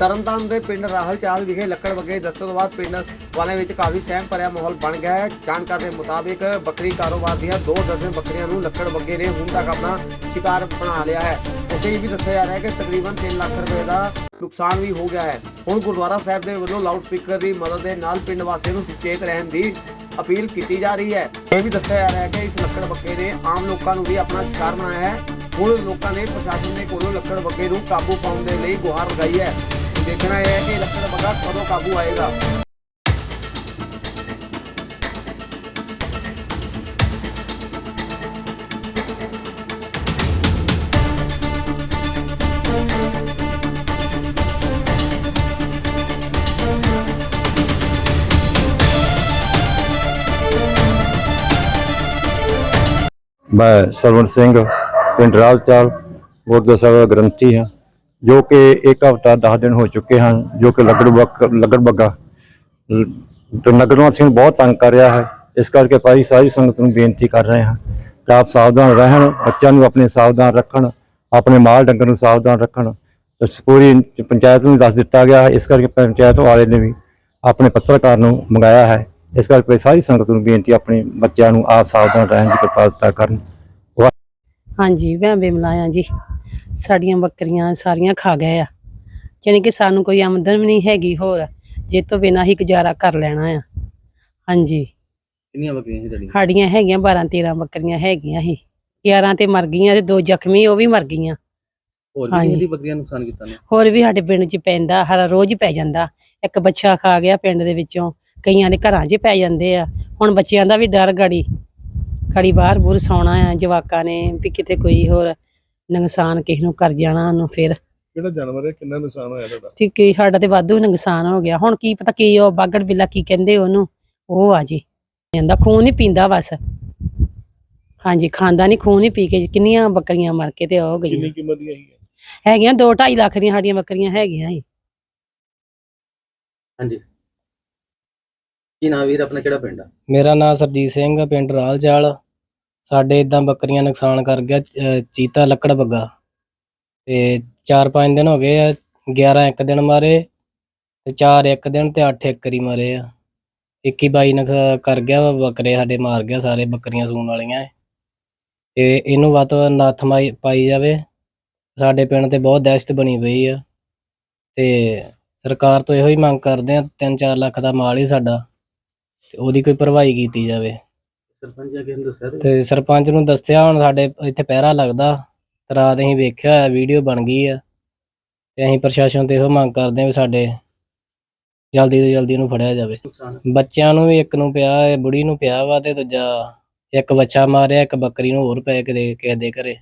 ਤਰਨਤਾਰਨ ਦੇ ਪਿੰਡ ਰਾਹਲ ਚਾਲ ਵਿਖੇ ਲੱਕੜ ਬੱਗੇ ਦੱਸਣ ਤੋਂ ਬਾਅਦ ਪਿੰਡ ਵਾਲਿਆਂ ਵਿੱਚ ਕਾਫੀ ਸਹਿਮ ਭਰਿਆ ਮਾਹੌਲ ਬਣ ਗਿਆ ਹੈ। ਜਾਣਕਾਰੀ ਦੇ ਮੁਤਾਬਿਕ ਬੱਕਰੀ ਕਾਰੋਬਾਰ ਦੀਆਂ ਦੋ ਦਰਜਨ ਬੱਕਰੀਆਂ ਨੂੰ ਲੱਕੜ ਬੱਗੇ ਨੇ ਹੁਣ ਤੱਕ ਆਪਣਾ ਸ਼ਿਕਾਰ ਬਣਾ ਲਿਆ ਹੈ। ਉੱਥੇ ਇਹ ਵੀ ਦੱਸਿਆ ਜਾ ਰਿਹਾ ਹੈ ਕਿ ਤਕਰੀਬਨ 3 ਲੱਖ ਰੁਪਏ ਦਾ ਨੁਕਸਾਨ ਵੀ ਹੋ ਗਿਆ ਹੈ। ਹੁਣ ਗੁਰਦੁਆਰਾ ਸਾਹਿਬ ਦੇ ਵੱਲੋਂ ਲਾਊਡ ਸਪੀਕਰ ਦੀ ਮਦਦ ਦੇ ਨਾਲ ਪਿੰਡ ਵਾਸੀਆਂ ਨੂੰ ਸੁਚੇਤ ਰਹਿਣ ਦੀ ਅਪੀਲ ਕੀਤੀ ਜਾ ਰਹੀ ਹੈ। ਇਹ ਵੀ ਦੱਸਿਆ ਜਾ ਰਿਹਾ ਹੈ ਕਿ ਇਸ ਲੱਕੜ ਬੱਕੇ ਨੇ ਆਮ ਲੋਕਾਂ ਨੂੰ ਵੀ ਆਪਣਾ ਸ਼ਿਕਾਰ ਬਣਾਇਆ ਹੈ। ਹੁਣ ਲੋਕਾਂ ਨੇ ਪ੍ਰਸ਼ਾਸਨ ਦੇ ਕੋਲੋਂ ਲੱਕੜ ਬੱਗੇ ਨੂੰ ਕਾਬੂ ਪਾਉਣ ਦੇ ਲਈ ਗੁਹਾਰ ਲਗਾਈ ਹੈ। ਦੇਖਣਾ ਇਹ ਹੈ ਕਿ ਲੱਕੜ ਬੱਗਾ ਕਦੋਂ ਕਾਬੂ ਮੈਂ ਸਰਵਣ ਸਿੰਘ ਪਿੰਡ ਰਾਲਚਾਲ ਗੁਰਦੁਆਰਾ ਸਾਹਿਬ ਦਾ ਗ੍ਰੰਥੀ ਹਾਂ ਜੋ ਕਿ ਇੱਕ ਹਫ਼ਤਾ 10 ਦਿਨ ਹੋ ਚੁੱਕੇ ਹਨ, ਜੋ ਕਿ ਲੱਗੜ ਬੱਕ ਤੇ ਨਗਰਵਾਰ ਸਿੰਘ ਬਹੁਤ ਤੰਗ ਕਰ ਰਿਹਾ ਹੈ। ਇਸ ਕਰਕੇ ਭਾਈ ਸਾਰੀ ਸੰਗਤ ਨੂੰ ਬੇਨਤੀ ਕਰ ਰਹੇ ਹਾਂ ਕਿ ਆਪ ਸਾਵਧਾਨ ਰਹਿਣ, ਬੱਚਿਆਂ ਨੂੰ ਆਪਣੇ ਸਾਵਧਾਨ ਰੱਖਣ, ਆਪਣੇ ਮਾਲ ਡੰਗਰ ਨੂੰ ਸਾਵਧਾਨ ਰੱਖਣ। ਪੂਰੀ ਪੰਚਾਇਤ ਨੂੰ ਦੱਸ ਦਿੱਤਾ ਗਿਆ ਹੈ। ਇਸ ਕਰਕੇ ਪੰਚਾਇਤ ਵਾਲੇ ਨੇ ਵੀ ਆਪਣੇ ਪੱਤਰਕਾਰ ਨੂੰ ਮੰਗਾਇਆ ਹੈ। ਇਸ ਕਰਕੇ ਸਾਰੀ ਸੰਗਤ ਨੂੰ ਬੇਨਤੀ ਆਪਣੇ ਬੱਚਿਆਂ ਨੂੰ ਆਪ ਸਾਵਧਾਨ ਰਹਿਣ ਦੀ ਕਿਰਪਾਲਤਾ ਕਰਨ। ਹਾਂਜੀ, ਮੈਂ ਬੇਮਲਾਇਆ ਜੀ। ਸਾਡੀਆਂ ਬੱਕਰੀਆਂ ਸਾਰੀਆਂ ਖਾ ਗਏ ਆ। ਜਾਣੀ ਕਿ ਸਾਨੂੰ ਕੋਈ ਆਮਦਨ ਵੀ ਨਹੀਂ ਹੈਗੀ ਹੋਰ ਜੇ ਤੋਂ ਬਿਨਾਂ ਹੀ ਗੁਜ਼ਾਰਾ ਕਰ ਲੈਣਾ ਆ। ਹਾਂਜੀ। ਕਿੰਨੀਆਂ ਬੱਕਰੀਆਂ ਸੀ ਤੁਹਾਡੀਆਂ? ਸਾਡੀਆਂ ਹੈਗੀਆਂ 12 13 ਬੱਕਰੀਆਂ ਹੈਗੀਆਂ ਸੀ। 11 ਤੇ ਮਰ ਗਈਆਂ ਤੇ ਦੋ ਜ਼ਖਮੀ ਉਹ ਵੀ ਮਰ ਗਈਆਂ। ਹੋਰ ਵੀ ਹਾਂਜੀ। ਕਿਸੇ ਦੀ ਬੱਕਰੀਆਂ ਨੁਕਸਾਨ ਕੀਤਾ ਨੇ? ਹੋਰ ਵੀ ਸਾਡੇ ਪਿੰਡ 'ਚ ਪੈਂਦਾ ਹਰ ਰੋਜ਼ ਪੈ ਜਾਂਦਾ। ਇੱਕ ਬੱਚਾ ਖਾ ਗਿਆ ਪਿੰਡ ਦੇ ਵਿੱਚੋਂ ਕਈਆਂ ਦੇ ਘਰਾਂ 'ਚ ਪੈ ਜਾਂਦੇ ਆ। ਹੁਣ ਬੱਚਿਆਂ ਦਾ ਵੀ ਡਰ ਗੜੀ ਗੜੀ ਬਾਹਰ ਬੁਰ ਸੌਣਾ ਆ ਜਵਾਕਾਂ ਨੇ ਵੀ ਕਿਤੇ ਕੋਈ ਹੋਰ ਨੁਕਸਾਨ ਕਿਸੇ ਨੂੰ ਕਰ ਜਾਣਾ ਉਹਨੂੰ ਫਿਰ। ਕਿਹੜਾ ਜਾਨਵਰ ਹੈ? ਕਿੰਨਾ ਨੁਕਸਾਨ ਹੋਇਆ ਤੁਹਾਡਾ? ਤੇ ਕੀ ਸਾਡਾ ਤੇ ਵਾਧੂ ਨੁਕਸਾਨ ਹੋ ਗਿਆ। ਹੁਣ ਕੀ ਪਤਾ ਕੀ ਉਹ ਬਾਗੜ ਬਿੱਲਾ ਕੀ ਕਹਿੰਦੇ ਉਹਨੂੰ। ਉਹ ਆ ਜੀ। ਕਹਿੰਦਾ ਖੂਨ ਨਹੀਂ ਪੀਂਦਾ ਬਸ। ਹਾਂਜੀ ਖਾਂਦਾ ਨਹੀਂ ਖੂਨ ਹੀ ਪੀ ਕੇ ਕਿੰਨੀਆਂ ਬੱਕਰੀਆਂ ਮਰ ਕੇ ਤੇ ਉਹ ਕਿੰਨੀ ਗਈਆਂ ਕੀਮਤ ਦੀਆਂ ਹੈਗੀਆਂ? ਹੈਗੀਆਂ 2.5 ਲੱਖ ਦੀਆਂ ਸਾਡੀਆਂ ਬੱਕਰੀਆਂ ਹੈਗੀਆਂ ਸੀ ਹਾਂਜੀ। ਕੀ ਨਾਮ ਵੀਰ? ਆਪਣਾ ਕਿਹੜਾ ਪਿੰਡ ਆ? ਮੇਰਾ ਨਾਮ ਸਰਜੀਤ ਸਿੰਘ ਆ, ਪਿੰਡ ਰਾਲਚਾਲ ਸਾਡੇ ਇਦਾਂ ਬੱਕਰੀਆਂ ਨੁਕਸਾਨ ਕਰ ਗਿਆ ਅਹ, ਚੀਤਾ ਲੱਕੜ ਬੱਗਾ। ਤੇ 4-5 ਦਿਨ ਹੋ ਗਏ ਆ 11 ਇੱਕ ਦਿਨ ਮਾਰੇ, ਤੇ 4 ਇੱਕ ਦਿਨ ਤੇ 8 ਇੱਕ ਵਾਰੀ ਮਾਰੇ ਆ। 21 22 ਨਖ ਕਰ ਗਿਆ ਵਾ, ਬੱਕਰੇ ਸਾਡੇ ਮਾਰ ਗਿਆ, ਸਾਰੇ ਬੱਕਰੀਆਂ ਸੂਣ ਵਾਲੀਆਂ ਏ। ਤੇ ਇਹਨੂੰ ਵੱਧ ਤੋਂ ਵੱਧ ਨੱਥ ਮਾਈ, ਪਾਈ ਜਾਵੇ। ਸਾਡੇ ਪਿੰਡ ਤੇ ਬਹੁਤ ਦਹਿਸ਼ਤ ਬਣੀ ਪਈ ਆ। ਤੇ ਸਰਕਾਰ ਤੋਂ ਇਹੋ ਹੀ ਮੰਗ ਕਰਦੇ ਆ 3-4 ਲੱਖ ਦਾ ਮਾਲ ਹੀ ਸਾਡਾ, ਤੇ ਉਹਦੀ ਕੋਈ ਭਰਵਾਈ ਕੀਤੀ ਜਾਵੇ। ਸਰਪੰਚ ਜੀ ਨੂੰ ਦੱਸਿਆ ਤੇ ਤੇ ਸਰਪੰਚ ਨੂੰ ਦੱਸਿਆ ਹੁਣ ਸਾਡੇ ਇੱਥੇ ਪਹਿਰਾ ਲੱਗਦਾ। ਤੇ ਰਾਤ ਅਸੀਂ ਵੇਖਿਆ ਹੋਇਆ ਵੀਡੀਓ ਬਣ ਗਈ ਆ। ਤੇ ਅਸੀਂ ਪ੍ਰਸ਼ਾਸਨ ਤੇ ਇਹੋ ਮੰਗ ਕਰਦੇ ਆ ਵੀ ਸਾਡੇ ਜਲਦੀ ਤੋਂ ਜਲਦੀ ਇਹਨੂੰ ਫੜਿਆ ਜਾਵੇ। ਨੁਕਸਾਨ। ਬੱਚਿਆਂ ਨੂੰ ਵੀ ਇੱਕ ਨੂੰ ਪਿਆ ਹੈ ਬੁੜੀ ਨੂੰ ਪਿਆ ਵਾ ਤੇ ਦੂਜਾ ਇੱਕ ਬੱਚਾ ਮਾਰਿਆ ਇੱਕ ਬੱਕਰੀ ਨੂੰ ਹੋਰ ਪੈ ਕੇ ਦੇ ਕਿਸੇ ਦੇ ਘਰੇ।